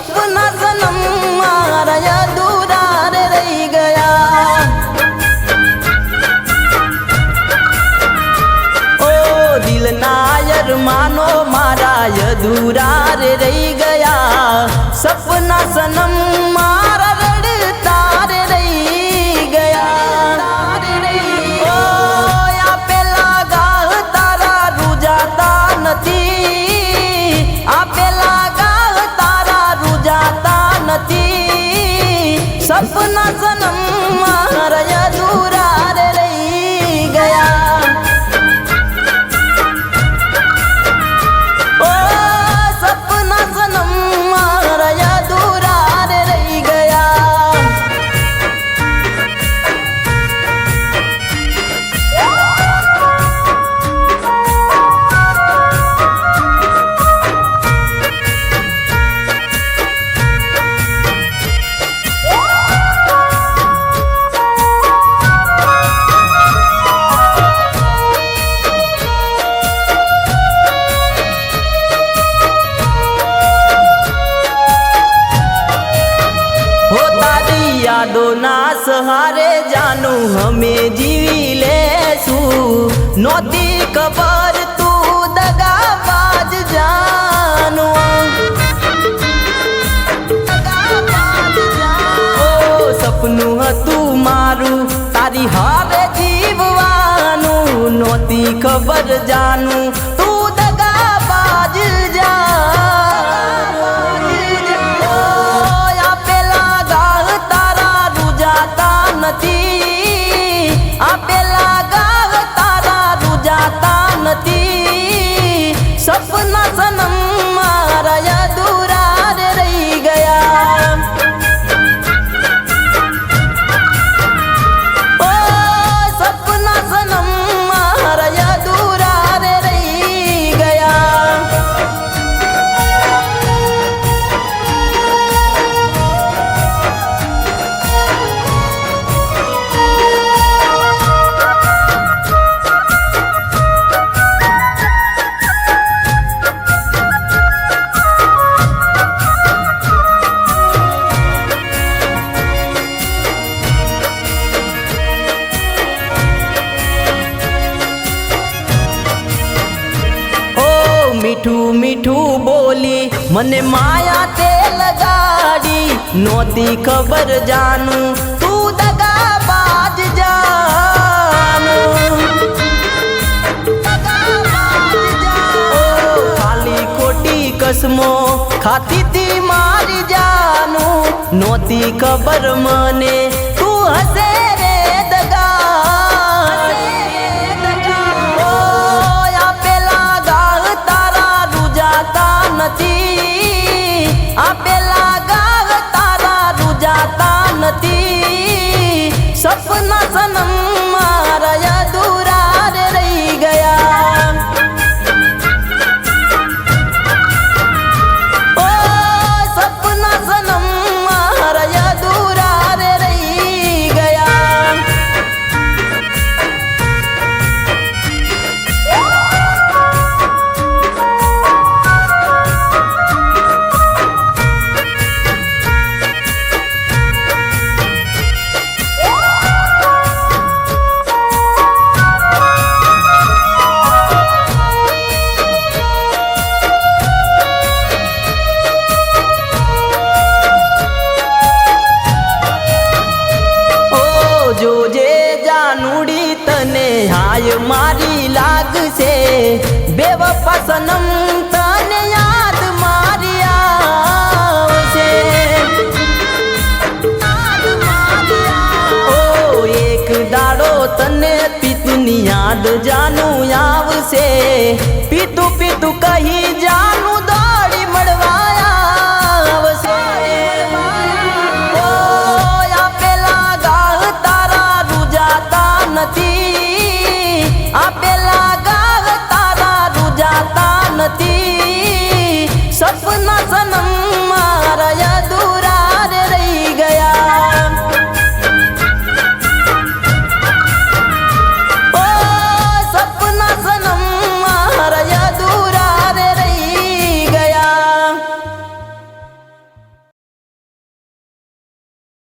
સપના સનમ મારા દુરાર રહી ગયા ઓ દિલના અરમાનો મારા યદુરાર રહી ગયા સપના સનમ મારા శాసనం మహారయ ના સહારે જાનું અમે જીવી લેશું નોતી ખબર તું દગાબાજ જાનું મીઠું મીઠું બોલી મને માયા તે લગાડી નોતી ખબર જાનું તું દગા બાજ જાનું ઓ ખાલી ખોટી કસમો ખાતી તી મારી જાનું નોતી ખબર મને તું હસે તને હાય મારી લાગશે. બેવફા સનમ તને યાદ મારી આવશે. ઓ, એક દાડો તને પિતની યાદ જાનું આવશે. પીતું પીતું કહી જાનું દોડી